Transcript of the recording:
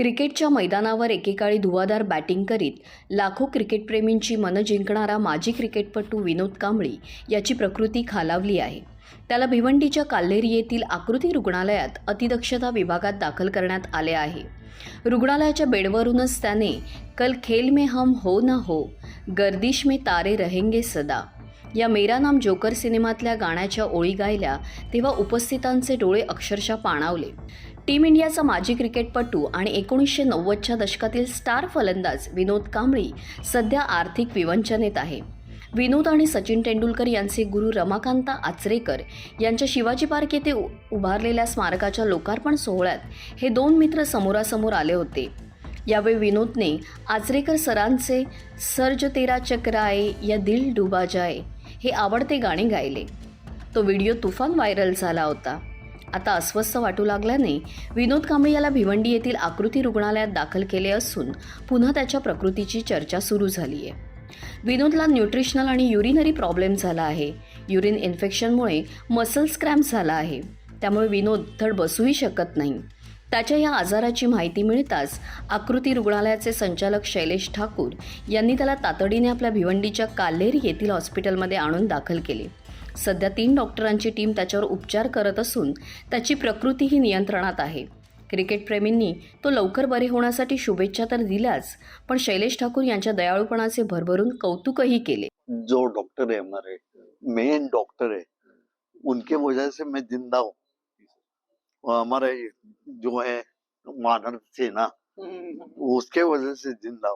क्रिकेटच्या मैदानावर एकेकाळी धुवाधार बॅटिंग करीत लाखो क्रिकेटप्रेमींची मनं जिंकणारा माजी क्रिकेटपटू विनोद कांबळी याची प्रकृती खालावली आहे. त्याला भिवंडीच्या काल्हेरी येथील आकृती रुग्णालयात अतिदक्षता विभागात दाखल करण्यात आले आहे. रुग्णालयाच्या बेडवरूनच त्याने कल खेल में हम हो ना हो गर्दिश में तारे रहेंगे सदा. या मेरा नाम जोकर सिनेमातल्या गाण्याच्या ओळी गायल्या तेव्हा उपस्थितांचे डोळे अक्षरशः पाणावले. टीम इंडियाचा माजी क्रिकेटपटू आणि एकोणीसशे नव्वदच्या दशकातील स्टार फलंदाज विनोद कांबळी सध्या आर्थिक विवंचनेत आहे. विनोद आणि सचिन तेंडुलकर यांचे गुरु रमाकांता आचरेकर यांच्या शिवाजी पार्क येथे उभारलेल्या स्मारकाच्या लोकार्पण सोहळ्यात हे दोन मित्र समोरासमोर आले होते. यावेळी विनोदने आचरेकर सरांचे सर्ज तेरा आहे या दिल डुबा जाए. हे आवडते गाणे गायले. तो व्हिडिओ तुफान व्हायरल झाला होता. आता अस्वस्थ वाटू लागल्याने विनोद कांबळे याला भिवंडी येथील आकृती रुग्णालयात दाखल केले असून पुन्हा त्याच्या प्रकृतीची चर्चा सुरू झाली आहे विनोदला न्यूट्रिशनल आणि युरिनरी प्रॉब्लेम झाला आहे. युरिन इन्फेक्शनमुळे मसल क्रॅम्प झाला आहे. त्यामुळे विनोद धड बसूही शकत नाही. त्याच्या या आजाराची माहिती मिळताच आकृती रुग्णालयाचे संचालक शैलेश ठाकूर यांनी त्याला तातडीने आपल्या भिवंडीच्या काल्हेरी येथील हॉस्पिटलमध्ये आणून दाखल केले. सध्या तीन डॉक्टरांची टीम त्याच्यावर उपचार करत असून त्याची प्रकृतीही नियंत्रणात आहे. क्रिकेटप्रेमींनी तो लवकर बरे होण्यासाठी शुभेच्छा तर दिल्याच पण शैलेश ठाकूर यांच्या दयाळूपणाचे भरभरून कौतुकही केले. जो डॉक्टर है हमारे मेन डॉक्टर है उनके वजह से मैं जिंदा हूँ. हमारे जो है मानव सेना उसके वजह से जिंदा